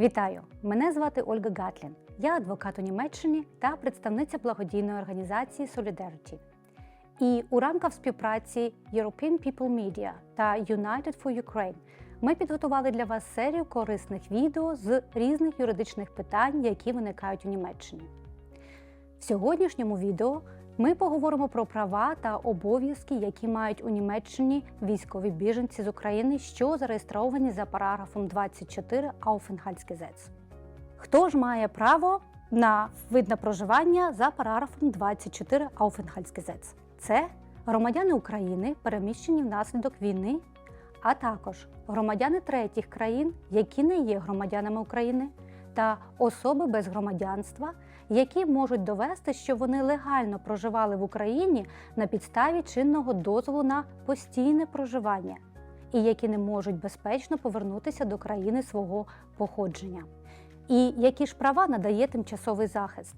Вітаю! Мене звати Ольга Гатлін. Я адвокат у Німеччині та представниця благодійної організації Solidarity. І у рамках співпраці European People Media та United for Ukraine ми підготували для вас серію корисних відео з різних юридичних питань, які виникають у Німеччині. В сьогоднішньому відео ми поговоримо про права та обов'язки, які мають у Німеччині військові біженці з України, що зареєстровані за параграфом 24 Aufenthaltsgesetz. Хто ж має право на вид на проживання за параграфом 24 Aufenthaltsgesetz? Це громадяни України, переміщені внаслідок війни, а також громадяни третіх країн, які не є громадянами України, та особи без громадянства, які можуть довести, що вони легально проживали в Україні на підставі чинного дозволу на постійне проживання, і які не можуть безпечно повернутися до країни свого походження. І які ж права надає тимчасовий захист?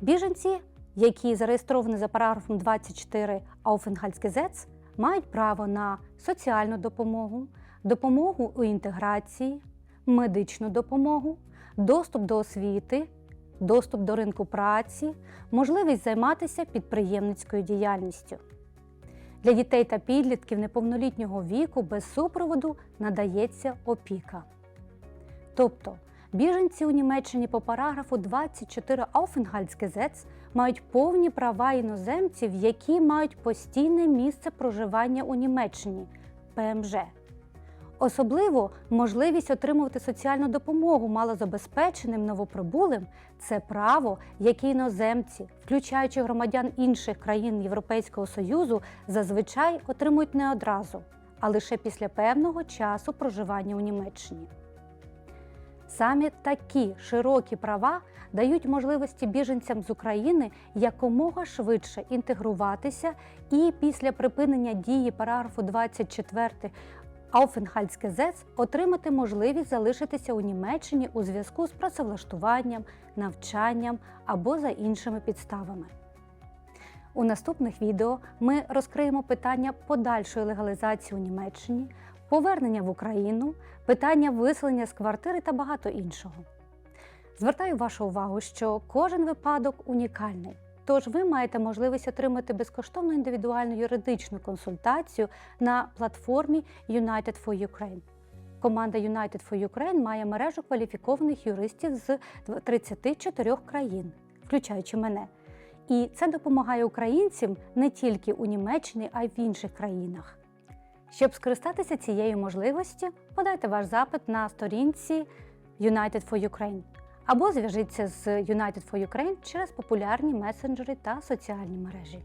Біженці, які зареєстровані за параграфом 24 Aufenthaltsgesetz, мають право на соціальну допомогу, допомогу у інтеграції, медичну допомогу, доступ до освіти, доступ до ринку праці, можливість займатися підприємницькою діяльністю. Для дітей та підлітків неповнолітнього віку без супроводу надається опіка. Тобто біженці у Німеччині по параграфу 24 Aufenthaltsgesetz мають повні права іноземців, які мають постійне місце проживання у Німеччині ПМЖ. Особливо можливість отримувати соціальну допомогу малозабезпеченим новоприбулим це право, яке іноземці, включаючи громадян інших країн Європейського Союзу, зазвичай отримують не одразу, а лише після певного часу проживання у Німеччині. Саме такі широкі права дають можливості біженцям з України якомога швидше інтегруватися і після припинення дії параграфу 24 Aufenthaltsgesetz отримати можливість залишитися у Німеччині у зв'язку з працевлаштуванням, навчанням або за іншими підставами. У наступних відео ми розкриємо питання подальшої легалізації у Німеччині, повернення в Україну, питання виселення з квартири та багато іншого. Звертаю вашу увагу, що кожен випадок унікальний. Тож ви маєте можливість отримати безкоштовну індивідуальну юридичну консультацію на платформі United for Ukraine. Команда United for Ukraine має мережу кваліфікованих юристів з 34 країн, включаючи мене. І це допомагає українцям не тільки у Німеччині, а й в інших країнах. Щоб скористатися цією можливістю, подайте ваш запит на сторінці United for Ukraine або зв'яжіться з United for Ukraine через популярні месенджери та соціальні мережі.